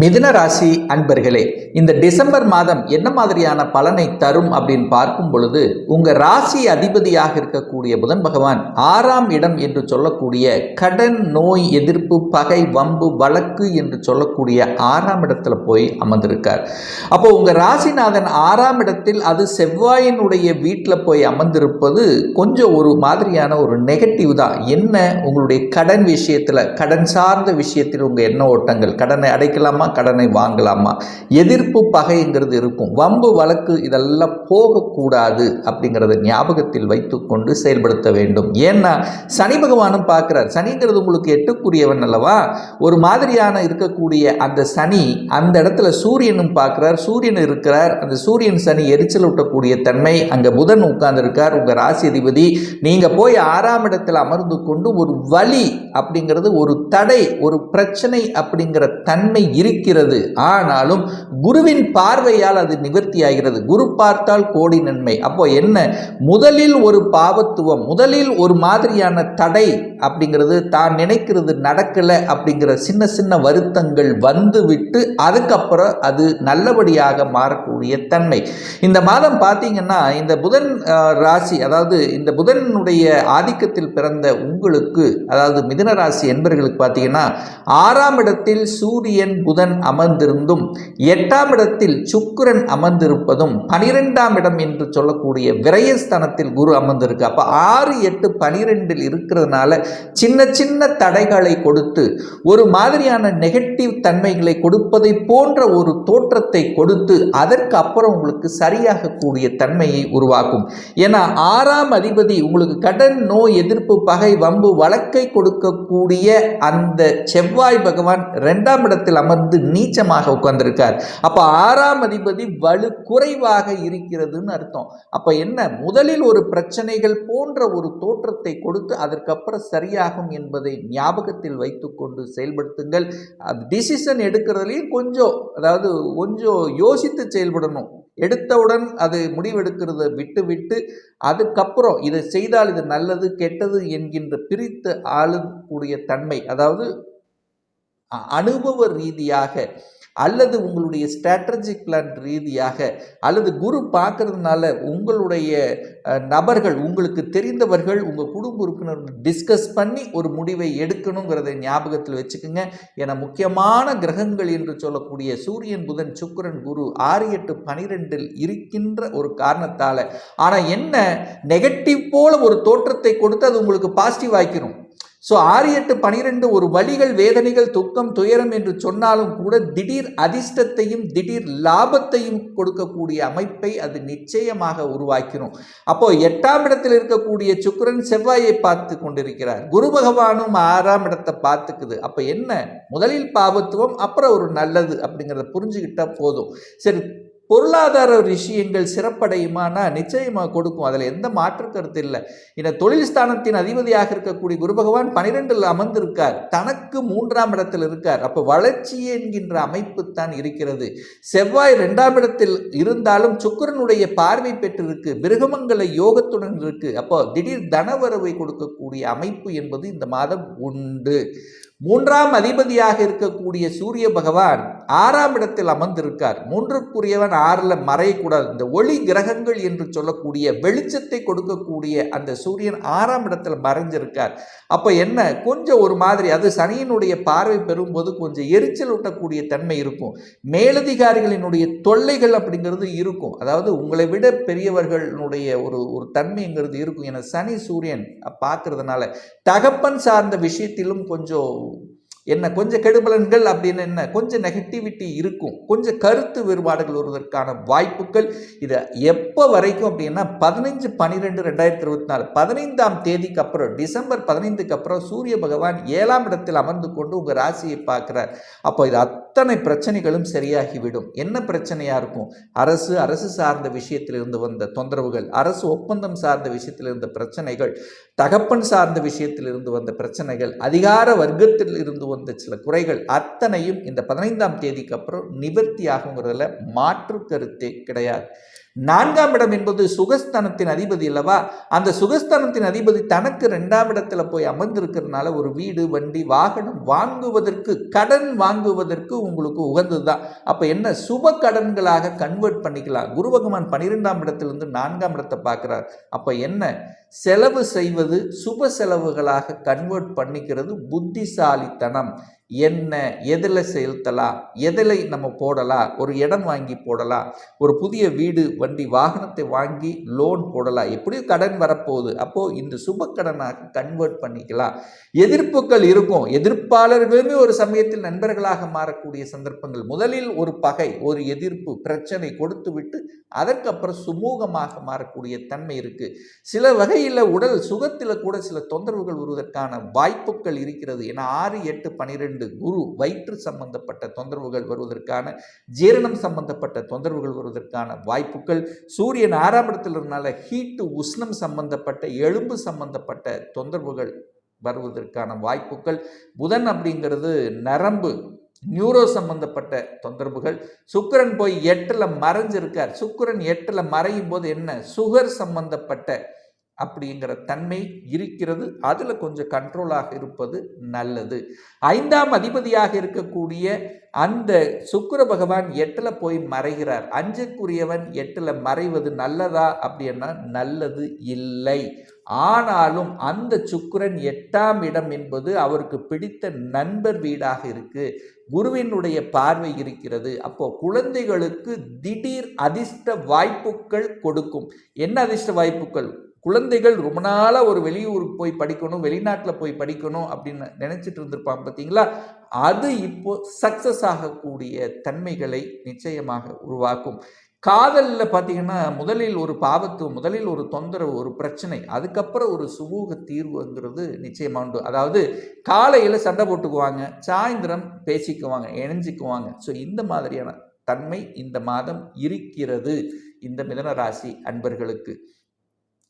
மிதுன ராசி அன்பர்களே இந்த டிசம்பர் மாதம் என்ன மாதிரியான பலனை தரும் அப்படின்னு பார்க்கும் பொழுது உங்க ராசி அதிபதியாக இருக்கக்கூடிய புதன் பகவான் ஆறாம் இடம் என்று சொல்லக்கூடிய கடன் நோய் எதிர்ப்பு பகை வம்பு வழக்கு என்று சொல்லக்கூடிய ஆறாம் இடத்துல போய் அமர்ந்திருக்கார். அப்போ உங்க ராசிநாதன் ஆறாம் இடத்தில் அது செவ்வாயினுடைய வீட்டில் போய் அமர்ந்திருப்பது கொஞ்சம் ஒரு மாதிரியான ஒரு நெகட்டிவ் தான். என்ன? உங்களுடைய கடன் விஷயத்தில் கடன் சார்ந்த விஷயத்தில் உங்கள் எண்ண ஓட்டங்கள் கடனை அடைக்கலாமா? கடனை வாங்கலாமா? எதிர்ப்பு பகைங்கிறது இருக்கும். வம்பு வழக்கு இதெல்லாம் போகக்கூடாது அப்படிங்கிறத ஞாபகத்தில் வைத்துக்கொண்டு செயல்படுத்த வேண்டும். ஏன்னா சனி பகவானும் பார்க்குறார். சனிங்கிறது உங்களுக்கு எட்டுக்குரியவன் அல்லவா? ஒரு மாதிரியான இருக்கக்கூடிய அந்த சனி அந்த இடத்துல சூரியனும் பார்க்குறார். சூரியன் இருக்கிறார். அந்த சூரியன் சனி எரிச்சல் ஊட்டக்கூடிய தன்மை அங்கே புதன் உட்கார்ந்துருக்கார். உங்கள் ராசி அதிபதி நீங்கள் போய் ஆறாம் இடத்தில் அமர்ந்து கொண்டு ஒரு வழி அப்படிங்கிறது ஒரு தடை ஒரு பிரச்சனை அப்படிங்கிற தன்மை இருக்கிறது ஆனாலும் குருவின் பார்வையால் அது நிவர்த்தி ஆகிறது குரு பார்த்தால் கோடி நன்மை. அப்போ என்ன? முதலில் ஒரு பாவத்துவம் முதலில் ஒரு மாதிரியான தடை அப்படிங்கிறது தான் நினைக்கிறது நடக்கலை அப்படிங்கிற சின்ன சின்ன வருத்தங்கள் வந்து விட்டு அதுக்கப்புறம் அது நல்லபடியாக மாறக்கூடிய தன்மை. இந்த மாதம் பார்த்தீங்கன்னா இந்த புதன் ராசி அதாவது இந்த புதனுடைய ஆதிக்கத்தில் பிறந்த உங்களுக்கு அதாவது மிதுன ராசி என்பர்களுக்கு பார்த்தீங்கன்னா ஆறாம் இடத்தில் சூரியன் புதன் அமர்ந்திருந்தும் எட்டாம் இடத்தில் சுக்கிரன் அமர்ந்திருப்பதும் பனிரெண்டாம் இடம் என்று சொல்லக்கூடிய விரயஸ்தானத்தில் குரு அமர்ந்திருக்கு. அப்போ ஆறு எட்டு பனிரெண்டில் இருக்கிறதுனால சின்ன சின்ன தடைகளை கொடுத்து ஒரு மாதிரியான நெகட்டிவ் தன்மைகளை கொடுப்பதை போன்ற ஒரு தோற்றத்தை கொடுத்து அதற்கு அப்புறம் உங்களுக்கு சரியாகக்கூடிய தன்மையை உருவாக்கும். ஏன்னா ஆறாம் அதிபதி உங்களுக்கு கடன் நோய் எதிர்ப்பு பகை வம்பு வழக்கை கொடுக்கக்கூடிய அந்த செவ்வாய் பகவான் ரெண்டாம் இடத்தில் அமர்ந்து நீச்சமாக உட்கார்ந்துருக்கார். அப்போ ஆறாம் அதிபதி வலு குறைவாக இருக்கிறதுன்னு அர்த்தம். அப்போ என்ன? முதலில் ஒரு பிரச்சனைகள் போன்ற ஒரு தோற்றத்தை கொடுத்து அதற்கப்புறம் சரியாகும் என்பதை ஞாபகத்தில் வைத்துக்கொண்டு செயல்படுத்துங்கள். டிசிஷன் எடுக்கிறதுலையும் கொஞ்சம் அதாவது கொஞ்சம் யோசித்து செயல்படணும். எடுத்தவுடன் அது முடிவெடுக்கிறத விட்டு விட்டு அதுக்கப்புறம் இதை செய்தால் இது நல்லது கெட்டது என்கின்ற பிரித்து ஆளக்கூடிய தன்மை அதாவது அனுபவ ரீதியாக அல்லது உங்களுடைய ஸ்ட்ராட்டஜிக் பிளான் ரீதியாக அல்லது குரு பார்க்கறதுனால உங்களுடைய நபர்கள் உங்களுக்கு தெரிந்தவர்கள் உங்கள் குடும்ப உறுப்பினர் டிஸ்கஸ் பண்ணி ஒரு முடிவை எடுக்கணுங்கிறதை ஞாபகத்தில் வச்சுக்கோங்க. என முக்கியமான கிரகங்கள் என்று சொல்லக்கூடிய சூரியன் புதன் சுக்கரன் குரு ஆறு எட்டு பனிரெண்டில் இருக்கின்ற ஒரு காரணத்தால். ஆனால் என்ன நெகட்டிவ் போல ஒரு தோற்றத்தை கொடுத்து அது உங்களுக்கு பாசிட்டிவ் ஆக்கிரும். ஸோ ஆறு எட்டு பனிரெண்டு ஒரு வழிகள் வேதனைகள் துக்கம் துயரம் என்று சொன்னாலும் கூட திடீர் அதிர்ஷ்டத்தையும் திடீர் லாபத்தையும் கொடுக்கக்கூடிய அமைப்பை அது நிச்சயமாக உருவாக்கிறோம் அப்போ எட்டாம் இடத்தில் இருக்கக்கூடிய சுக்கரன் செவ்வாயை பார்த்து கொண்டிருக்கிறார். குரு பகவானும் ஆறாம் இடத்தை பார்த்துக்குது. அப்போ என்ன? முதலில் பாவத்துவம் அப்புறம் ஒரு நல்லது அப்படிங்கிறத புரிஞ்சுக்கிட்டா போதும். சரி பொருளாதார விஷயங்கள் சிறப்படையுமானா நிச்சயமாக கொடுக்கும். அதில் எந்த மாற்று கருத்து இல்லை. இந்த தொழில் ஸ்தானத்தின் அதிபதியாக இருக்கக்கூடிய குரு பகவான் பனிரெண்டில் அமர்ந்திருக்கார். தனக்கு மூன்றாம் இடத்தில் இருக்கார். அப்போ வளர்ச்சி என்கின்ற அமைப்பு தான் இருக்கிறது. செவ்வாய் ரெண்டாம் இடத்தில் இருந்தாலும் சுக்கிரனுடைய பார்வை பெற்றிருக்கு. பிருகமங்கல யோகத்துடன் இருக்கு. அப்போ திடீர் தனவரவை கொடுக்கக்கூடிய அமைப்பு என்பது இந்த மாதம் உண்டு. மூன்றாம் அதிபதியாக இருக்கக்கூடிய சூரிய பகவான் ஆறாம் இடத்தில் அமர்ந்திருக்கார். மூன்றுக்குரியவன் ஆறில் மறையக்கூடாது. இந்த ஒளி கிரகங்கள் என்று சொல்லக்கூடிய வெளிச்சத்தை கொடுக்கக்கூடிய அந்த சூரியன் ஆறாம் இடத்தில் மறைஞ்சிருக்கார். அப்போ என்ன? கொஞ்சம் ஒரு மாதிரி அது சனியினுடைய பார்வை பெறும்போது கொஞ்சம் எரிச்சல் ஊட்டக்கூடிய தன்மை இருக்கும். மேலதிகாரிகளினுடைய தொல்லைகள் அப்படிங்கிறது இருக்கும். அதாவது உங்களை விட பெரியவர்களுடைய ஒரு ஒரு தன்மைங்கிறது இருக்கும். என சனி சூரியன் பார்க்கறதுனால தகப்பன் சார்ந்த விஷயத்திலும் கொஞ்சம் என்ன கொஞ்சம் கெடுபலன்கள் அப்படின்னு என்ன? கொஞ்சம் நெகட்டிவிட்டி இருக்கும். கொஞ்சம் கருத்து வேறுபாடுகள் வருவதற்கான வாய்ப்புகள் இதை எப்போ வரைக்கும் அப்படின்னா பதினஞ்சு பன்னிரெண்டு ரெண்டாயிரத்தி இருபத்தி நாலு பதினைந்தாம் தேதிக்கு அப்புறம் டிசம்பர் பதினைந்துக்கு அப்புறம் சூரிய பகவான் ஏழாம் இடத்தில் அமர்ந்து கொண்டு உங்கள் ராசியை பார்க்குறார். அப்போ இது அத்தனை பிரச்சனைகளும் சரியாகிவிடும். என்ன பிரச்சனையாக இருக்கும்? அரசு அரசு சார்ந்த விஷயத்திலிருந்து வந்த தொந்தரவுகள் அரசு ஒப்பந்தம் சார்ந்த விஷயத்தில் இருந்த பிரச்சனைகள் தகப்பன் சார்ந்த விஷயத்தில் இருந்து வந்த பிரச்சனைகள் அதிகார வர்க்கத்தில் இருந்து வந்த சில குறைகள் அத்தனையும் இந்த பதினைந்தாம் தேதிக்கு அப்புறம் நிவர்த்தி ஆகுங்கிறதுல மாற்று கருத்தே கிடையாது. நான்காம் இடம் என்பது சுகஸ்தானத்தின் அதிபதி அல்லவா? அந்த சுகஸ்தானத்தின் அதிபதி தனக்கு ரெண்டாம் இடத்துல போய் அமர்ந்திருக்கிறதுனால ஒரு வீடு வண்டி வாகனம் வாங்குவதற்கு கடன் வாங்குவதற்கு உங்களுக்கு உகந்தது தான் அப்போ என்ன? சுப கடன்களாக கன்வெர்ட் பண்ணிக்கலாம். குரு பகவான் பன்னிரெண்டாம் இடத்திலிருந்து நான்காம் இடத்தை பார்க்குறார். அப்போ என்ன? செலவு செய்வது சுப செலவுகளாக கன்வெர்ட் பண்ணிக்கிறது புத்திசாலித்தனம். என்ன எதில் செலுத்தலாம் எதில் நம்ம போடலாம் ஒரு இடம் வாங்கி போடலாம் ஒரு புதிய வீடு வண்டி வாகனத்தை வாங்கி லோன் போடலாம். எப்படியும் கடன் வரப்போகுது. அப்போது இந்த சுப கடனாக கன்வெர்ட் பண்ணிக்கலாம். எதிர்ப்புகள் இருக்கும். எதிர்ப்பாளர்களுமே ஒரு சமயத்தில் நண்பர்களாக மாறக்கூடிய சந்தர்ப்பங்கள். முதலில் ஒரு பகை ஒரு எதிர்ப்பு பிரச்சனை கொடுத்து விட்டு அதற்கப்புறம் சுமூகமாக மாறக்கூடிய தன்மை இருக்குது சில வகை வகையில் உடல் சுகத்தில் கூட சில தொந்தரவுகள் வருவதற்கான வாய்ப்புகள் இருக்கிறது. ஏன்னா ஆறு எட்டு பனிரெண்டு குரு வயிற்று சம்பந்தப்பட்ட தொந்தரவுகள் வருவதற்கான ஜீரணம் சம்பந்தப்பட்ட தொந்தரவுகள் வருவதற்கான வாய்ப்புகள். சூரியன் ஆறாம் இடத்தில் இருந்தனால ஹீட்டு உஷ்ணம் சம்பந்தப்பட்ட எலும்பு சம்பந்தப்பட்ட தொந்தரவுகள் வருவதற்கான வாய்ப்புகள். புதன் அப்படிங்கிறது நரம்பு நியூரோ சம்பந்தப்பட்ட தொந்தரவுகள். சுக்கிரன் போய் எட்டில் மறைஞ்சிருக்கார். சுக்கிரன் எட்டில் மறையும் போது என்ன? சுகர் சம்பந்தப்பட்ட அப்படிங்கிற தன்மை இருக்கிறது. அதில் கொஞ்சம் கண்ட்ரோலாக இருப்பது நல்லது. ஐந்தாம் அதிபதியாக இருக்கக்கூடிய அந்த சுக்கர பகவான் எட்டில் போய் மறைகிறார். அஞ்சுக்குரியவன் எட்டில் மறைவது நல்லதா அப்படின்னா நல்லது இல்லை. ஆனாலும் அந்த சுக்கிரன் எட்டாம் இடம் என்பது அவருக்கு பிடித்த நண்பர் வீடாக இருக்கு. குருவினுடைய பார்வை இருக்கிறது. அப்போ குழந்தைகளுக்கு திடீர் அதிர்ஷ்ட வாய்ப்புகள் கொடுக்கும். என்ன அதிர்ஷ்ட வாய்ப்புகள்? குழந்தைகள் ரொம்ப நாளாக ஒரு வெளியூருக்கு போய் படிக்கணும் வெளிநாட்டில் போய் படிக்கணும் அப்படின்னு நினச்சிட்டு இருந்திருப்பான் பார்த்தீங்களா அது இப்போ சக்ஸஸ் ஆகக்கூடிய தன்மைகளை நிச்சயமாக உருவாக்கும். காதலில் பார்த்தீங்கன்னா முதலில் ஒரு பாவத்து முதலில் ஒரு தொந்தரவு ஒரு பிரச்சனை அதுக்கப்புறம் ஒரு சுமூக தீர்வுங்கிறது நிச்சயமாக உண்டு. அதாவது காலையில் சண்டை போட்டுக்குவாங்க சாயந்தரம் பேசிக்குவாங்க இணைஞ்சிக்குவாங்க. ஸோ இந்த மாதிரியான தன்மை இந்த மாதம் இருக்கிறது. இந்த மிதன ராசி அன்பர்களுக்கு.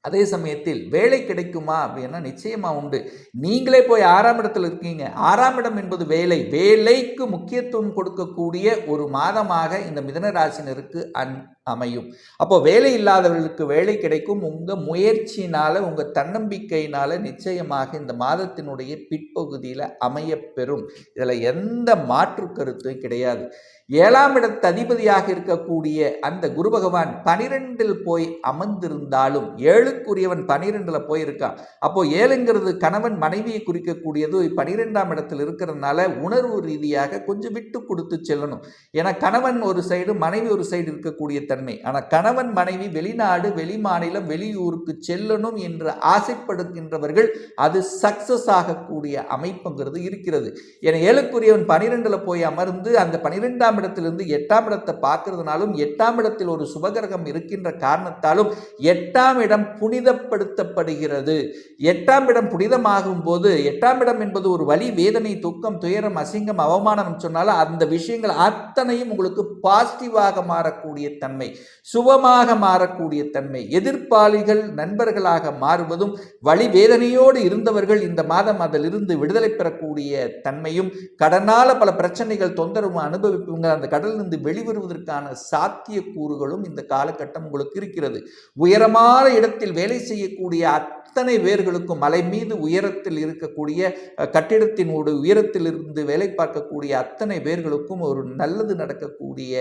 அதே சமயத்தில் வேலை கிடைக்குமா அப்படின்னா நிச்சயமாக உண்டு. நீங்களே போய் ஆறாம் இடத்தில் இருக்கீங்க. ஆறாம் இடம் என்பது வேலை. வேலைக்கு முக்கியத்துவம் கொடுக்கக்கூடிய ஒரு மாதமாக இந்த மிதன ராசினருக்கு அன் அமையும். அப்போ வேலை இல்லாதவர்களுக்கு வேலை கிடைக்கும். உங்கள் முயற்சியினால் உங்கள் தன்னம்பிக்கையினால் நிச்சயமாக இந்த மாதத்தினுடைய பிற்பகுதியில் அமையப்பெறும். இதில் எந்த மாற்று கருத்தும் கிடையாது. ஏழாம் இடத்து அதிபதியாக இருக்கக்கூடிய அந்த குரு பகவான் பனிரெண்டில் போய் அமர்ந்திருந்தாலும் ஏழுக்குரியவன் பனிரெண்டில் போயிருக்கான். அப்போ ஏழுங்கிறது கணவன் மனைவியை குறிக்கக்கூடியது. பனிரெண்டாம் இடத்தில் இருக்கிறதுனால உணர்வு ரீதியாக கொஞ்சம் விட்டு கொடுத்து செல்லணும். ஏன்னா கணவன் ஒரு சைடு மனைவி ஒரு சைடு இருக்கக்கூடிய தன்மை ஆனால் கணவன் மனைவி வெளிநாடு வெளி மாநிலம் வெளியூருக்கு செல்லணும் என்று ஆசைப்படுகின்றவர்கள் அது சக்சஸ் ஆகக்கூடிய அமைப்புங்கிறது இருக்கிறது. என ஏழுக்குரியவன் பனிரெண்டில் போய் அமர்ந்து அந்த பனிரெண்டாம் இடத்திலிருந்து எட்டாம் இடத்தை பார்க்கறதுனாலும் எட்டாம் இடத்தில் ஒரு சுபகிரகம் இருக்கின்ற காரணத்தாலும் எட்டாம் இடம் புனிதப்படுத்தப்படுகிறது. எட்டாம் இடம் புனிதமாகும் போது எட்டாம் இடம் என்பது ஒரு வழி வேதனை துக்கம் துயரம் அசிங்கம் அவமானம் சொன்னாலும் அந்த விஷயங்கள் அத்தனையும் உங்களுக்கு பாசிட்டிவாக மாறக்கூடிய தன்மை சுபமாக மாறக்கூடிய தன்மை எதிர்ப்பாளிகள் நண்பர்களாக மாறுவதும் வழிவேதனையோடு இருந்தவர்கள் இந்த மாதம் அதிலிருந்து விடுதலை பெறக்கூடிய தன்மையும் கடனால பல பிரச்சனைகள் தொந்தரவு அனுபவிப்புங்க அந்த கடலிருந்து வெளிவருவதற்கான சாத்திய கூறுகளும் இந்த காலகட்டம் உங்களுக்கு இருக்கிறது. உயரமான இடத்தில் வேலை செய்யக்கூடிய அத்தனை பேர்களுக்கும் மலை மீது உயரத்தில் இருக்கக்கூடிய கட்டிடத்தின் உயரத்தில் இருந்து வேலை பார்க்கக்கூடிய அத்தனை பேர்களுக்கும் ஒரு நல்லது நடக்கக்கூடிய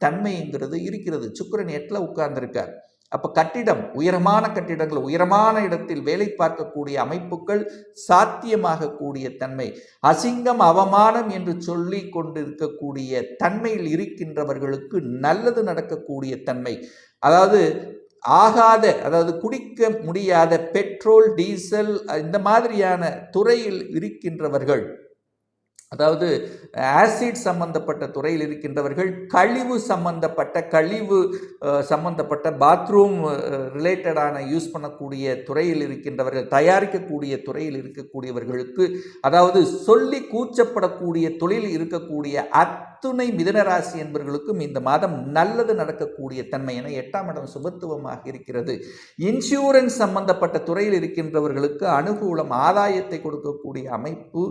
தன்மைங்கிறது இருக்கிறது. சுக்கரன் எட்டில் உட்கார்ந்துருக்கார். அப்போ கட்டிடம் உயரமான கட்டிடங்கள் உயரமான இடத்தில் வேலை பார்க்கக்கூடிய அமைப்புகள் சாத்தியமாக கூடிய தன்மை. அசிங்கம் அவமானம் என்று சொல்லி கொண்டிருக்கக்கூடிய தன்மையில் இருக்கின்றவர்களுக்கு நல்லது நடக்கக்கூடிய தன்மை. அதாவது ஆகாத அதாவது குடிக்க முடியாத பெட்ரோல் டீசல் இந்த மாதிரியான துறையில் இருக்கின்றவர்கள் அதாவது ஆசிட் சம்பந்தப்பட்ட துறையில் இருக்கின்றவர்கள் கழிவு சம்பந்தப்பட்ட கழிவு சம்பந்தப்பட்ட பாத்ரூம் ரிலேட்டடான யூஸ் பண்ணக்கூடிய துறையில் இருக்கின்றவர்கள் தயாரிக்கக்கூடிய துறையில் இருக்கக்கூடியவர்களுக்கு அதாவது சொல்லி கூச்சப்படக்கூடிய தொழில் இருக்கக்கூடிய அத்துணை மிதனராசி என்பவர்களுக்கும் இந்த மாதம் நல்லது நடக்கக்கூடிய தன்மை என எட்டாம் இடம் சுபத்துவமாக இருக்கிறது. இன்சூரன்ஸ் சம்பந்தப்பட்ட துறையில் இருக்கின்றவர்களுக்கு அனுகூலம் ஆதாயத்தை கொடுக்கக்கூடிய அமைப்பு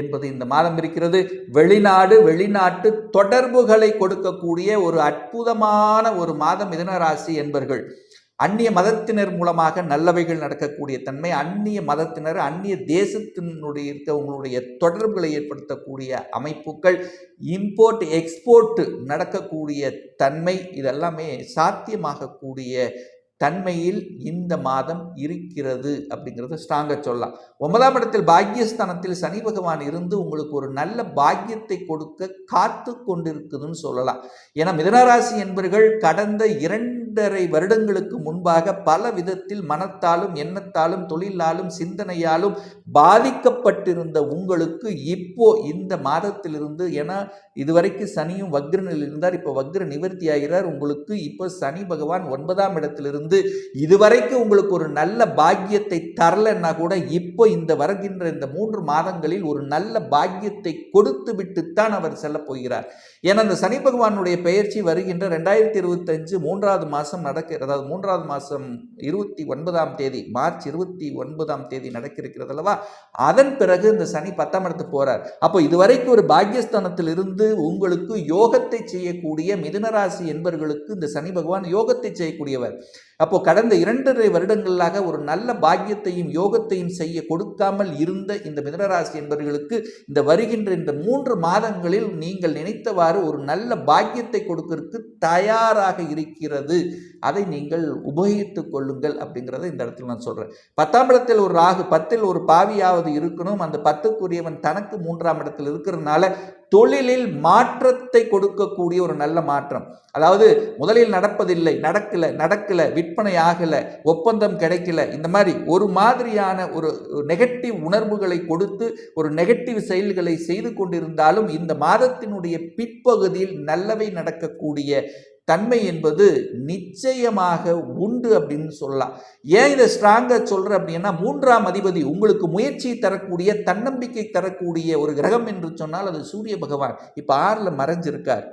என்பது இந்த மாதம் இருக்கிறது. இருக்கிறது வெளிநாடு வெளிநாட்டு தொடர்புகளை கொடுக்கக்கூடிய ஒரு அற்புதமான ஒரு மாதம் மிதனராசி என்பர்கள். அந்நிய மதத்தினர் மூலமாக நல்லவைகள் நடக்கக்கூடிய தன்மை அந்நிய மதத்தினர் அந்நிய தேசத்தினுடைய இருக்கவங்களுடைய தொடர்புகளை ஏற்படுத்தக்கூடிய அமைப்புகள் இம்போர்ட் எக்ஸ்போர்ட் நடக்கக்கூடிய தன்மை இதெல்லாமே சாத்தியமாகக்கூடிய தன்மையில் இந்த மாதம் இருக்கிறது அப்படிங்கிறத ஸ்ட்ராங்காக சொல்லலாம். ஒன்பதாம் இடத்தில் பாக்கியஸ்தானத்தில் சனி பகவான் இருந்து உங்களுக்கு ஒரு நல்ல பாக்கியத்தை கொடுக்க காத்து கொண்டிருக்குதுன்னு சொல்லலாம். ஏன்னா மிதனராசி என்பவர்கள் கடந்த இரண்டு இரண்டரை வருடங்களுக்கு முன்பாக பல விதத்தில் மனத்தாலும் எண்ணத்தாலும் தொழிலாலும் சிந்தனையாலும் பாதிக்கப்பட்டிருந்த உங்களுக்கு இப்போ இந்த மாதத்திலிருந்து ஏன்னா இதுவரைக்கும் சனியும் வக்ரனில் இருந்தார் இப்போ வக்ர நிவர்த்தி ஆகிறார் உங்களுக்கு இப்போ சனி பகவான் ஒன்பதாம் இடத்திலிருந்து இதுவரைக்கும் உங்களுக்கு ஒரு நல்ல பாக்கியத்தை தரலன்னா கூட இப்போ இந்த வருகின்ற இந்த மூன்று மாதங்களில் ஒரு நல்ல பாக்கியத்தை கொடுத்து விட்டுத்தான் அவர் செல்ல போகிறார். ஏன்னா அந்த சனி பகவானுடைய பெயர்ச்சி வருகின்ற ரெண்டாயிரத்தி இருபத்தஞ்சு மூன்றாவது மாதம் மாதம் நடக்க அதாவது மூன்றாவது மாதம் இருபத்தி ஒன்பதாம் தேதி மார்ச் இருபத்தி ஒன்பதாம் தேதி நடக்க இருக்கிறது அல்லவா? அதன் பிறகு இந்த சனி பத்தாம் இடத்துக்கு போகிறார் அப்போ இதுவரைக்கும் ஒரு பாக்கியஸ்தானத்தில் இருந்து உங்களுக்கு யோகத்தை செய்யக்கூடிய மிதுனராசி என்பவர்களுக்கு இந்த சனி பகவான் யோகத்தை செய்யக்கூடியவர். அப்போ கடந்த இரண்டரை வருடங்களாக ஒரு நல்ல பாக்கியத்தையும் யோகத்தையும் செய்ய கொடுக்காமல் இருந்த இந்த மிதனராசி என்பவர்களுக்கு இந்த வருகின்ற இந்த மூன்று மாதங்களில் நீங்கள் நினைத்தவாறு ஒரு நல்ல பாக்கியத்தை கொடுக்கறதுக்கு தயாராக இருக்கிறது. அதை நீங்கள் உபயோகித்துக் கொள்ளுங்கள் அப்படிங்கிறத இந்த இடத்துல நான் சொல்கிறேன் பத்தாம் இடத்தில் ஒரு ராகு பத்தில் ஒரு பாவியாவது இருக்கணும். அந்த பத்துக்குரியவன் தனக்கு மூன்றாம் இடத்தில் இருக்கிறதுனால தொழிலில் மாற்றத்தை கொடுக்கக்கூடிய ஒரு நல்ல மாற்றம். அதாவது முதலில் நடப்பதில்லை நடக்கல நடக்கல விற்பனை ஆகல ஒப்பந்தம் கிடைக்கல இந்த மாதிரி ஒரு மாதிரியான ஒரு நெகட்டிவ் உணர்வுகளை கொடுத்து ஒரு நெகட்டிவ் செயல்களை செய்து கொண்டிருந்தாலும் இந்த மாதத்தினுடைய பிற்பகுதியில் நல்லவை நடக்கக்கூடிய தன்மை என்பது நிச்சயமாக உண்டு அப்படின்னு சொல்லலாம். ஏன் இதை ஸ்ட்ராங்காக சொல்கிறேன் அப்படின்னா மூன்றாம் அதிபதி உங்களுக்கு முயற்சி தரக்கூடிய தன்னம்பிக்கை தரக்கூடிய ஒரு கிரகம் என்று சொன்னால் அது சூரிய பகவான். இப்போ ஆறில் மறைஞ்சிருக்கார்.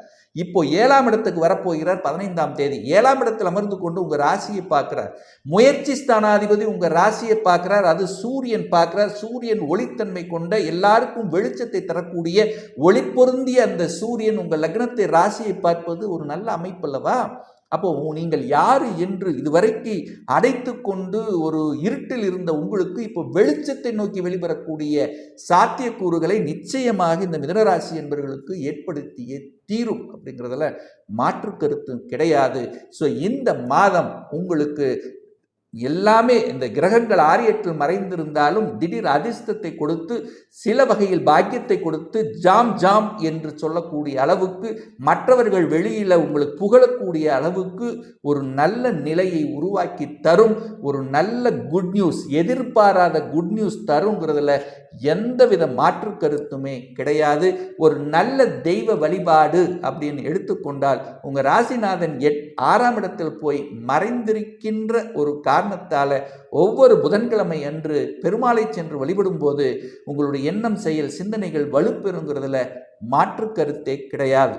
இப்போ ஏழாம் இடத்துக்கு வரப்போகிறார் பதினைந்தாம் தேதி. ஏழாம் இடத்தில் அமர்ந்து கொண்டு உங்கள் ராசியை பார்க்குறார். முயற்சி ஸ்தானாதிபதி உங்கள் ராசியை பார்க்குறார். அது சூரியன் பார்க்குறார். சூரியன் ஒளித்தன்மை கொண்ட எல்லாருக்கும் வெளிச்சத்தை தரக்கூடிய ஒளி பொருந்திய அந்த சூரியன் உங்கள் லக்னத்தை ராசியை பார்ப்பது ஒரு நல்ல அமைப்பு அல்லவா? அப்போ நீங்கள் யார் என்று இதுவரைக்கு அடைத்து கொண்டு ஒரு இருட்டில் இருந்த உங்களுக்கு இப்போ வெளிச்சத்தை நோக்கி வெளிவரக்கூடிய சாத்தியக்கூறுகளை நிச்சயமாக இந்த மிதனராசி என்பவர்களுக்கு ஏற்படுத்தியே தீரும் அப்படிங்கிறதுல மாற்று கருத்து கிடையாது. ஸோ இந்த மாதம் உங்களுக்கு எல்லாமே இந்த கிரகங்கள் ஆரியற்றில் மறைந்திருந்தாலும் திடீர் அதிர்ஷ்டத்தை கொடுத்து சில வகையில் பாக்கியத்தை கொடுத்து ஜாம் ஜாம் என்று சொல்லக்கூடிய அளவுக்கு மற்றவர்கள் வெளியில் உங்களுக்கு புகழக்கூடிய அளவுக்கு ஒரு நல்ல நிலையை உருவாக்கி தரும் ஒரு நல்ல குட் நியூஸ் எதிர்பாராத குட் நியூஸ் தருங்கிறதுல எந்தவித மாற்று கருத்துமே கிடையாது. ஒரு நல்ல தெய்வ வழிபாடு அப்படின்னு எடுத்துக்கொண்டால் உங்கள் ராசிநாதன் எட் ஆறாம் இடத்தில் போய் மறைந்திருக்கின்ற ஒரு காரணத்தால் ஒவ்வொரு புதன்கிழமை அன்று பெருமாளை சென்று வழிபடும் போது உங்களுடைய எண்ணம் செயல் சிந்தனைகள் வலுப்பெறுங்கிறதுல மாற்று கருத்தே கிடையாது.